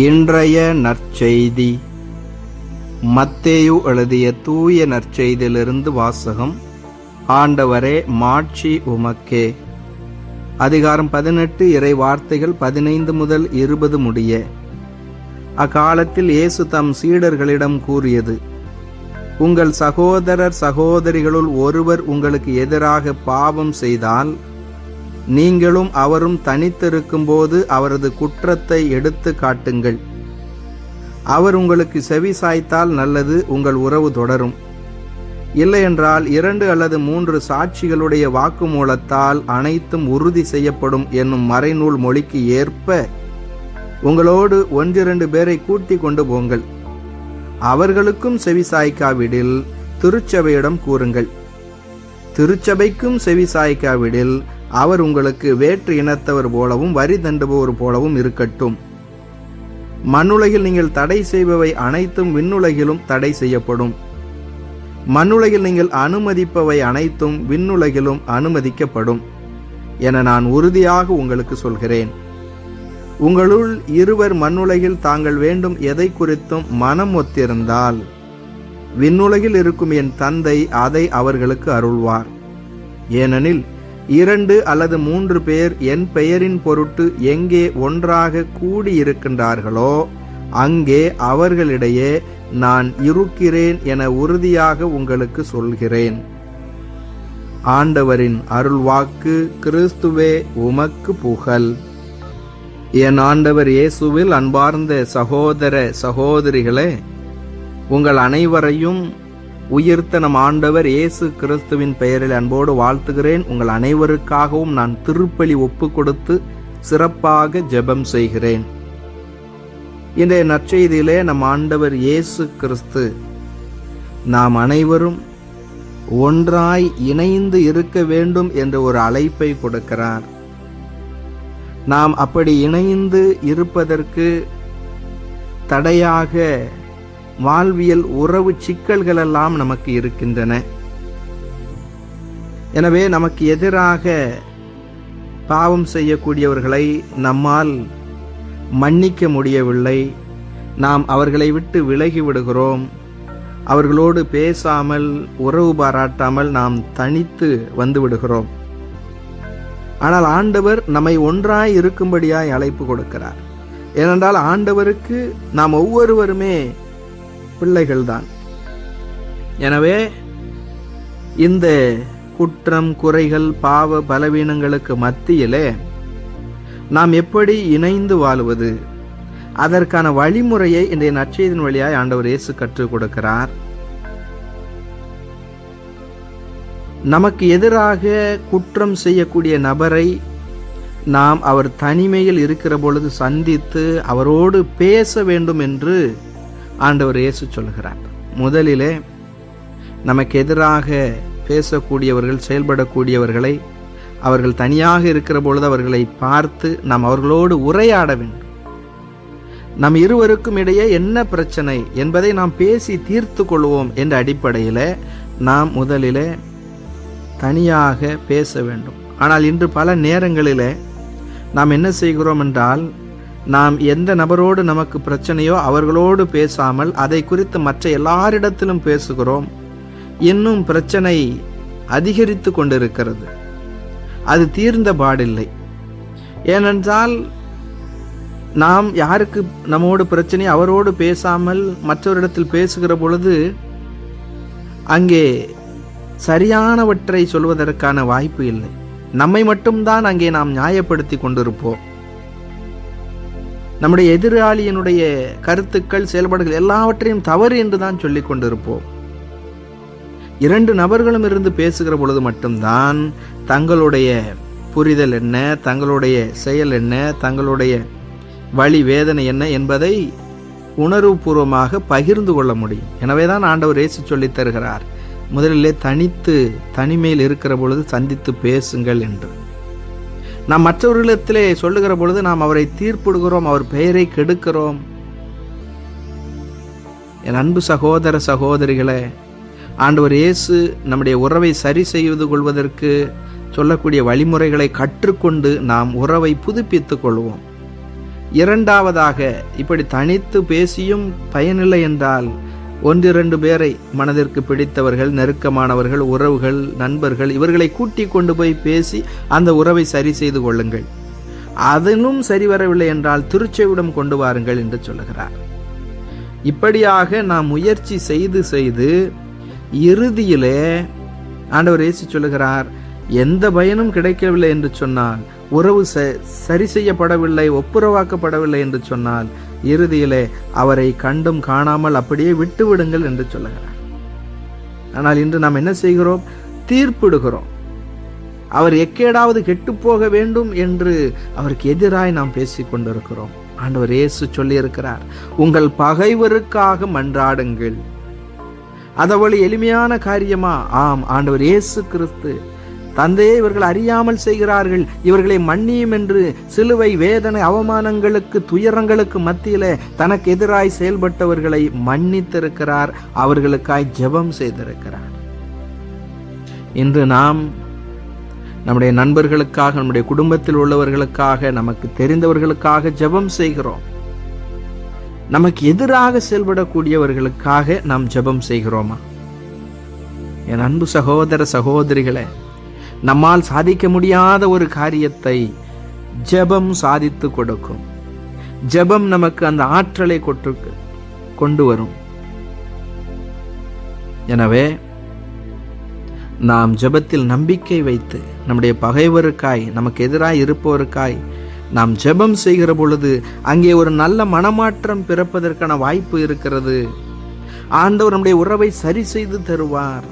இன்றைய நற்செய்தி. மத்தேயு எழுதிய தூய நற்செய்தியிலிருந்து வாசகம் ஆண்டவரே மாட்சி உமக்கே. அதிகாரம் பதினெட்டு இறை வார்த்தைகள் பதினைந்து முதல் இருபது முடிய. அக்காலத்தில் இயேசு தம் சீடர்களிடம் கூறியது உங்கள் சகோதரர் சகோதரிகளுள் ஒருவர் உங்களுக்கு எதிராக பாவம் செய்தால் நீங்களும் அவரும் தனித்திருக்கும்போது அவரது குற்றத்தை எடுத்து காட்டுங்கள். அவர் உங்களுக்கு செவி சாய்த்தால் நல்லது உங்கள் உறவு தொடரும். இல்லையென்றால் இரண்டு அல்லது மூன்று சாட்சிகளுடைய வாக்குமூலத்தால் அனைத்தும் உறுதி செய்யப்படும் என்னும் மறைநூல் மொழிக்கு ஏற்ப உங்களோடு ஒன்றிரண்டு பேரை கூட்டி கொண்டு போங்கள். அவர்களுக்கும் செவி சாய்க்காவிடில் திருச்சபையிடம் கூறுங்கள். திருச்சபைக்கும் செவி சாய்க்காவிடில் அவர் உங்களுக்கு வேற்று இனத்தவர் போலவும் வரி தண்டுபவர் போலவும் இருக்கட்டும். மண்ணுலகில் நீங்கள் தடை செய்பவை அனைத்தும் விண்ணுலகிலும் தடை செய்யப்படும். மண்ணுலகில் நீங்கள் அனுமதிப்பவை அனைத்தும் விண்ணுலகிலும் அனுமதிக்கப்படும் என நான் உறுதியாக உங்களுக்கு சொல்கிறேன். உங்களுள் இருவர் மண்ணுலகில் தாங்கள் வேண்டும் எதை குறித்தும் மனம் ஒத்திருந்தால் விண்ணுலகில் இருக்கும் என் தந்தை அதை அவர்களுக்கு அருள்வார். ஏனெனில் இரண்டு அல்லது மூன்று பேர் என் பெயரின் பொருட்டு எங்கே ஒன்றாக கூடியிருக்கின்றார்களோ அங்கே அவர்களிடையே நான் இருக்கிறேன் என உறுதியாக உங்களுக்கு சொல்கிறேன். ஆண்டவரின் அருள்வாக்கு கிறிஸ்துவே உமக்கு புகழ். என் ஆண்டவர் இயேசுவில் அன்பார்ந்த சகோதர சகோதரிகளே உங்கள் அனைவரையும் உயிர்த்த நம் ஆண்டவர் இயேசு கிறிஸ்துவின் பெயரில் அன்போடு வாழ்த்துகிறேன். உங்கள் அனைவருக்காகவும் நான் திருப்பலி ஒப்பு கொடுத்து சிறப்பாக ஜெபம் செய்கிறேன். இன்றைய நற்செய்தியிலே நம் ஆண்டவர் இயேசு கிறிஸ்து நாம் அனைவரும் ஒன்றாய் இணைந்து இருக்க வேண்டும் என்ற ஒரு அழைப்பை கொடுக்கிறார். நாம் அப்படி இணைந்து இருப்பதற்கு தடையாக வாழ்வியல் உறவு சிக்கல்களெல்லாம் நமக்கு இருக்கின்றன. எனவே நமக்கு எதிராக பாவம் செய்யக்கூடியவர்களை நம்மால் மன்னிக்க முடியவில்லை. நாம் அவர்களை விட்டு விலகி விடுகிறோம். அவர்களோடு பேசாமல் உறவு பாராட்டாமல் நாம் தனித்து வந்து விடுகிறோம். ஆனால் ஆண்டவர் நம்மை ஒன்றாய் இருக்கும்படியாய் அழைப்பு கொடுக்கிறார். ஏனென்றால் ஆண்டவருக்கு நாம் ஒவ்வொருவருமே பிள்ளைகள்தான். எனவே இந்த குற்றம் குறைகள் பாவ பலவீனங்களுக்கு மத்தியிலே நாம் எப்படி இணைந்து வாழுவது? அதற்கான வழிமுறையை இன்றைய நற்செய்தின் வழியாய் ஆண்டவர் இயேசு கற்றுக் கொடுக்கிறார். நமக்கு எதிராக குற்றம் செய்யக்கூடிய நபரை நாம் அவர் தனிமையில் இருக்கிற பொழுது சந்தித்து அவரோடு பேச வேண்டும் என்று ஆண்டவர் இயேசு சொல்கிறார் முதலிலே நமக்கு எதிராக பேசக்கூடியவர்கள் செயல்படக்கூடியவர்களை அவர்கள் தனியாக இருக்கிற பொழுது அவர்களை பார்த்து நாம் அவர்களோடு உரையாட வேண்டும். நம் இருவருக்கும் இடையே என்ன பிரச்சனை என்பதை நாம் பேசி தீர்த்து கொள்வோம் என்ற அடிப்படையில் நாம் முதலிலே தனியாக பேச வேண்டும். ஆனால் இன்று பல நேரங்களில் நாம் என்ன செய்கிறோம் என்றால் நாம் எந்த நபரோடு நமக்கு பிரச்சனையோ அவர்களோடு பேசாமல் அதை குறித்து மற்ற எல்லாரிடத்திலும் பேசுகிறோம். இன்னும் பிரச்சனை அதிகரித்து கொண்டிருக்கிறது. அது தீர்ந்த பாடில்லை. ஏனென்றால் நாம் யாருக்கு நம்மோடு பிரச்சனை அவரோடு பேசாமல் மற்றவரிடத்தில் பேசுகிற பொழுது அங்கே சரியானவற்றை சொல்வதற்கான வாய்ப்பு இல்லை. நம்மை மட்டும்தான் அங்கே நாம் நியாயப்படுத்தி கொண்டிருப்போம். நம்முடைய எதிராளியினுடைய கருத்துக்கள் செயல்பாடுகள் எல்லாவற்றையும் தவறு என்று தான் சொல்லிக் கொண்டிருப்போம். இரண்டு நபர்களும் இருந்து பேசுகிற பொழுது மட்டும்தான் தங்களுடைய புரிதல் என்ன தங்களுடைய செயல் என்ன தங்களுடைய வழி வேதனை என்ன என்பதை உணர்வுபூர்வமாக பகிர்ந்து கொள்ள முடியும். எனவே தான் ஆண்டவர் இயேசு சொல்லித் தருகிறார் முதலிலே தனித்து தனிமையில் இருக்கிற பொழுது சந்தித்து பேசுங்கள் என்று. நாம் மற்றவர்களிடத்திலே சொல்லுகிற பொழுது நாம் அவரை தீர்ப்பிடுகிறோம் அவர் பெயரை கெடுக்கிறோம். என் அன்பு சகோதர சகோதரிகளே ஆண்டவர் இயேசு நம்முடைய உறவை சரி செய்து கொள்வதற்கு சொல்லக்கூடிய வழிமுறைகளை கற்றுக்கொண்டு நாம் உறவை புதுப்பித்துக் கொள்வோம். இரண்டாவதாக இப்படி தனித்து பேசியும் பயனில்லை என்றால் ஒன்றிரண்டு பேரை மனதிற்கு பிடித்தவர்கள் நெருக்கமானவர்கள் உறவுகள் நண்பர்கள் இவர்களை கூட்டி கொண்டு போய் பேசி அந்த உறவை சரி செய்து கொள்ளுங்கள். அதனும் சரி வரவில்லை என்றால் திருச்செவிடம் கொண்டு வாருங்கள் என்று சொல்லுகிறார். இப்படியாக நாம் முயற்சி செய்து செய்து இறுதியிலே ஆண்டவர் இயேசு சொல்லுகிறார் எந்த பயனும் கிடைக்கவில்லை என்று சொன்னால் உறவு ச சரி செய்யப்படவில்லை ஒப்புரவாக்கப்படவில்லை என்று சொன்னால் இறுதியிலே அவரை கண்டும் காணாமல் அப்படியே விட்டு விடுங்கள் என்று சொல்லுகிறார். ஆனால் இன்று நாம் என்ன செய்கிறோம்? தீர்ப்பிடுகிறோம். அவர் எக்கேடாவது கெட்டுப்போக வேண்டும் என்று அவருக்கு எதிராய் நாம் பேசிக் கொண்டிருக்கிறோம். ஆண்டவர் இயேசு சொல்லியிருக்கிறார் உங்கள் பகைவருக்காக மன்றாடுங்கள். அதவழி எளிமையான காரியமா? ஆம் ஆண்டவர் இயேசு கிறிஸ்து. தந்தையே இவர்கள் அறியாமல் செய்கிறார்கள். இவர்களை மன்னியும் என்று சிலுவை வேதனை அவமானங்களுக்கு துயரங்களுக்கு மத்தியில தனக்கு எதிராய் செயல்பட்டவர்களை மன்னித்திருக்கிறார். அவர்களுக்காய் ஜெபம் செய்திருக்கிறார். இன்று நாம் நம்முடைய நண்பர்களுக்காக நம்முடைய குடும்பத்தில் உள்ளவர்களுக்காக நமக்கு தெரிந்தவர்களுக்காக ஜெபம் செய்கிறோம். நமக்கு எதிராக செயல்படக்கூடியவர்களுக்காக நாம் ஜெபம் செய்கிறோமா? என் அன்பு சகோதர சகோதரிகளை நம்மால் சாதிக்க முடியாத ஒரு காரியத்தை ஜெபம் சாதித்து கொடுக்கும். ஜெபம் நமக்கு அந்த ஆற்றலை கொட்டு கொண்டு வரும். எனவே நாம் ஜெபத்தில் நம்பிக்கை வைத்து நம்முடைய பகைவருக்காய் நமக்கு எதிராக இருப்பவருக்காய் நாம் ஜெபம் செய்கிற பொழுது அங்கே ஒரு நல்ல மனமாற்றம் பிறப்பதற்கான வாய்ப்பு இருக்கிறது. ஆண்டவர் நம்முடைய உறவை சரி செய்து தருவார்.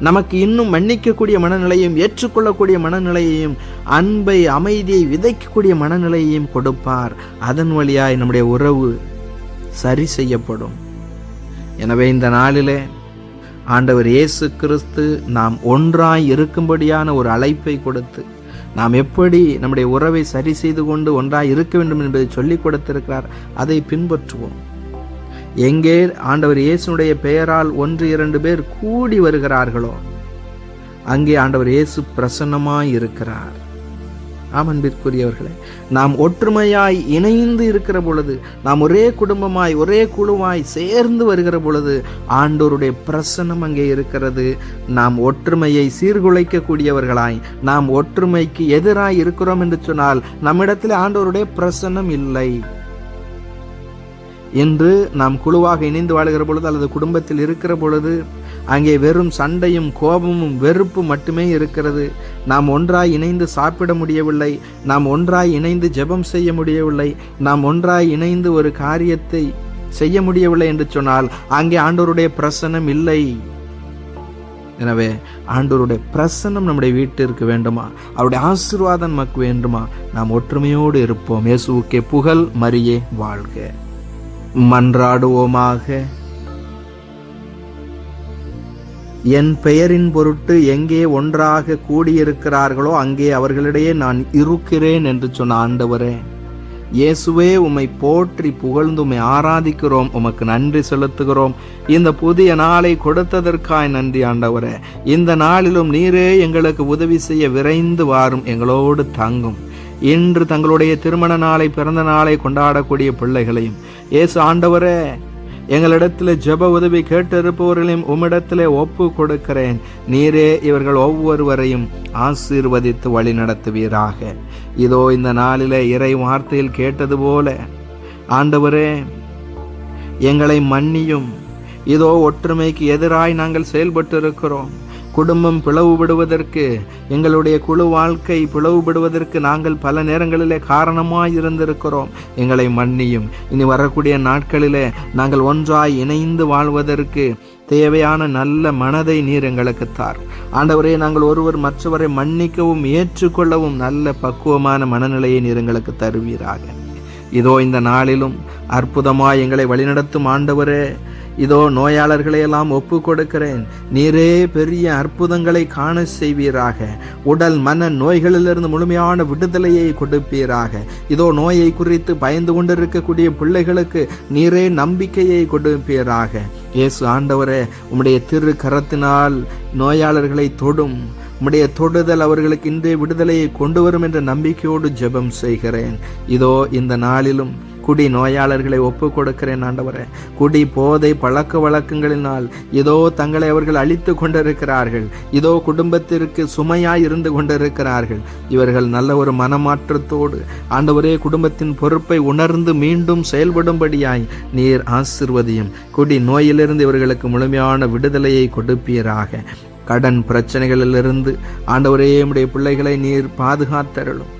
நமக்கு இன்னும் மன்னிக்கக்கூடிய மனநிலையும் ஏற்றுக்கொள்ளக்கூடிய மனநிலையையும் அன்பை அமைதியை விதைக்கக்கூடிய மனநிலையையும் கொடுப்பார். அதன் வழியாய் நம்முடைய உறவு சரி செய்யப்படும். எனவே இந்த நாளிலே ஆண்டவர் இயேசு கிறிஸ்து நாம் ஒன்றாய் இருக்கும்படியான ஒரு அழைப்பை கொடுத்து நாம் எப்படி நம்முடைய உறவை சரி செய்து கொண்டு ஒன்றாய் இருக்க வேண்டும் என்பதை சொல்லிக் கொடுத்திருக்கிறார். அதை பின்பற்றுவோம். எங்கே ஆண்டவர் இயேசுனுடைய பெயரால் ஒன்று இரண்டு பேர் கூடி வருகிறார்களோ அங்கே ஆண்டவர் இயேசு பிரசன்னமாய் இருக்கிறார். ஆமன்பிற்குரியவர்களே நாம் ஒற்றுமையாய் இணைந்து இருக்கிற பொழுது நாம் ஒரே குடும்பமாய் ஒரே குழுவாய் சேர்ந்து வருகிற பொழுது ஆண்டோருடைய பிரசன்னம் அங்கே இருக்கிறது. நாம் ஒற்றுமையை சீர்குலைக்கக்கூடியவர்களாய் நாம் ஒற்றுமைக்கு எதிராய் இருக்கிறோம் என்று சொன்னால் நம்மிடத்தில் ஆண்டோருடைய பிரசன்னம் இல்லை. என்று நாம் குழுவாக இணைந்து வாழ்கிற பொழுது அல்லது குடும்பத்தில் இருக்கிற பொழுது அங்கே வெறும் சண்டையும் கோபமும் வெறுப்பு மட்டுமே இருக்கிறது. நாம் ஒன்றாய் இணைந்து சாப்பிட முடியவில்லை. நாம் ஒன்றாய் இணைந்து ஜெபம் செய்ய முடியவில்லை. நாம் ஒன்றாய் இணைந்து ஒரு காரியத்தை செய்ய முடியவில்லை என்று சொன்னால் அங்கே ஆண்டோருடைய பிரசனம் இல்லை. எனவே ஆண்டோருடைய பிரசன்னம் நம்முடைய வீட்டிற்கு வேண்டுமா? அவருடைய ஆசீர்வாதம் நமக்கு வேண்டுமா? நாம் ஒற்றுமையோடு இருப்போம். இயேசுக்கே புகழ் மரியே வாழ்க. மன்றாடுவோமாக. என் பெயரின் பொருட்டு எங்கே ஒன்றாக கூடியிருக்கிறார்களோ அங்கே அவர்களிடையே நான் இருக்கிறேன் என்று சொன்ன ஆண்டவரே இயேசுவே உம்மை போற்றி புகழ்ந்து உம்மை ஆராதிக்கிறோம் உமக்கு நன்றி செலுத்துகிறோம். இந்த புதிய நாளை கொடுத்ததற்காய் நன்றி ஆண்டவரே. இந்த நாளிலும் நீரே எங்களுக்கு உதவி செய்ய விரைந்து வாரும் எங்களோடு தங்கும். இன்று தங்களுடைய திருமண நாளை பிறந்த நாளை கொண்டாடக்கூடிய பிள்ளைகளையும் ஏசு ஆண்டவரே எங்களிடத்தில் ஜெப உதவி கேட்டிருப்பவர்களையும் உம்மிடத்திலே ஒப்பு கொடுக்கிறேன். நீரே இவர்கள் ஒவ்வொருவரையும் ஆசீர்வதித்து வழி நடத்துவீராக. இதோ இந்த நாளிலே இறை வார்த்தையில் கேட்டது போல ஆண்டவரே எங்களை மன்னியும். இதோ ஒற்றுமைக்கு எதிராய் நாங்கள் செயல்பட்டு இருக்கிறோம் குடும்பம் பிளவுபடுவதற்கு எங்களுடைய குழு வாழ்க்கை பிளவுபடுவதற்கு நாங்கள் பல நேரங்களிலே காரணமாக இருந்திருக்கிறோம். எங்களை மன்னியும். இனி வரக்கூடிய நாட்களிலே நாங்கள் ஒன்றாய் இணைந்து வாழ்வதற்கு தேவையான நல்ல மனதை நீர் எங்களுக்கு தார். ஆண்டவரே நாங்கள் ஒருவர் மற்றவரை மன்னிக்கவும் ஏற்றுக்கொள்ளவும் நல்ல பக்குவமான மனநிலையை நீர் எங்களுக்கு தருவீராக. இதோ இந்த நாளிலும் அற்புதமாய் எங்களை வழிநடத்தும் ஆண்டவரே இதோ நோயாளர்களை எல்லாம் ஒப்பு கொடுக்கிறேன் நீரே பெரிய அற்புதங்களை காண செய்வீராக. உடல் மன நோய்களிலிருந்து முழுமையான விடுதலையை கொடுப்பீராக. இதோ நோயை குறித்து பயந்து கொண்டிருக்கக்கூடிய பிள்ளைகளுக்கு நீரே நம்பிக்கையை கொடுப்பீராக. இயேசு ஆண்டவரே உம்முடைய திரு கரத்தினால் நோயாளர்களை தொடும். உம்முடைய தொடுதல் அவர்களுக்கு இன்றைய விடுதலையை கொண்டு வரும் என்ற நம்பிக்கையோடு ஜெபம் செய்கிறேன். இதோ இந்த நாளிலும் குடி நோயாளர்களை ஒப்பு கொடுக்கிறேன் ஆண்டவரே. குடி போதை பழக்க வழக்கங்களினால் இதோ தங்களை அவர்கள் அழித்து கொண்டிருக்கிறார்கள். இதோ குடும்பத்திற்கு சுமையாய் இருந்து கொண்டிருக்கிறார்கள். இவர்கள் நல்ல ஒரு மனமாற்றத்தோடு ஆண்டவரே குடும்பத்தின் பொறுப்பை உணர்ந்து மீண்டும் செயல்படும்படியாய் நீர் ஆசிர்வதியும். குடி நோயிலிருந்து இவர்களுக்கு முழுமையான விடுதலையை கொடுப்பீராக. கடன் பிரச்சனைகளிலிருந்து ஆண்டவரே நம்முடைய பிள்ளைகளை நீர் பாதுகாத்தருளும்.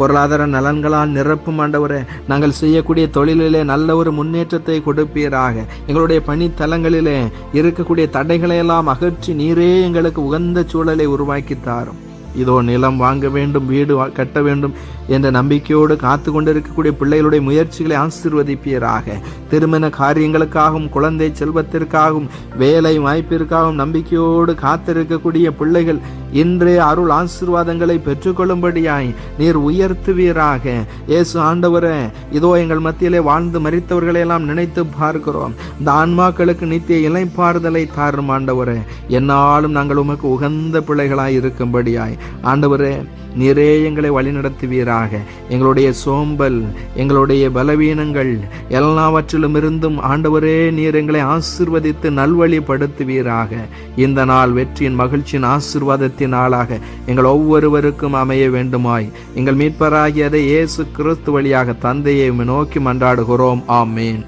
பொருளாதார நலன்களால் நிரப்பும் ஆண்டவரே நாங்கள் செய்யக்கூடிய தொழிலிலே நல்ல ஒரு முன்னேற்றத்தை கொடுப்பீராக. எங்களுடைய பணித்தலங்களிலே இருக்கக்கூடிய தடைகளை எல்லாம் அகற்றி நீரே எங்களுக்கு உகந்த சூழலை உருவாக்கி தாரும். இதோ நிலம் வாங்க வேண்டும் வீடு வா- கட்ட வேண்டும். என்ற நம்பிக்கையோடு காத்து கொண்டிருக்கக்கூடிய பிள்ளைகளுடைய முயற்சிகளை ஆசிர்வதிப்பீராக. திருமண காரியங்களுக்காகவும் குழந்தை செல்வத்திற்காகவும் வேலை வாய்ப்பிற்காகவும் நம்பிக்கையோடு காத்திருக்கக்கூடிய பிள்ளைகள் இன்றே அருள் ஆசீர்வாதங்களை பெற்றுக்கொள்ளும்படியாய் நீர் உயர்த்துவீராக. இயேசு ஆண்டவரே இதோ எங்கள் மத்தியிலே வாழ்ந்து மறித்தவர்களை எல்லாம் நினைத்து பார்க்கிறோம். இந்த ஆன்மாக்களுக்கு நித்திய இலைப்பாறுதலை தாரும் ஆண்டவரே. என்னாலும் நாங்கள் உமக்கு உகந்த பிள்ளைகளாய் இருக்கும்படியாய். ஆண்டவரே நீரே எங்களை வழிநடத்துவீராக. எங்களுடைய சோம்பல் எங்களுடைய பலவீனங்கள் எல்லாவற்றிலும் இருந்தும் ஆண்டவரே நீர் எங்களை ஆசிர்வதித்து நல்வழிப்படுத்துவீராக. இந்த நாள் வெற்றியின் மகிழ்ச்சியின் ஆசிர்வாதத்தின் நாளாக எங்கள் ஒவ்வொருவருக்கும் அமைய வேண்டுமாய். எங்கள் மீட்பராகியதை இயேசு கிறிஸ்து வழியாக தந்தையை நோக்கி மன்றாடுகிறோம். ஆமேன்.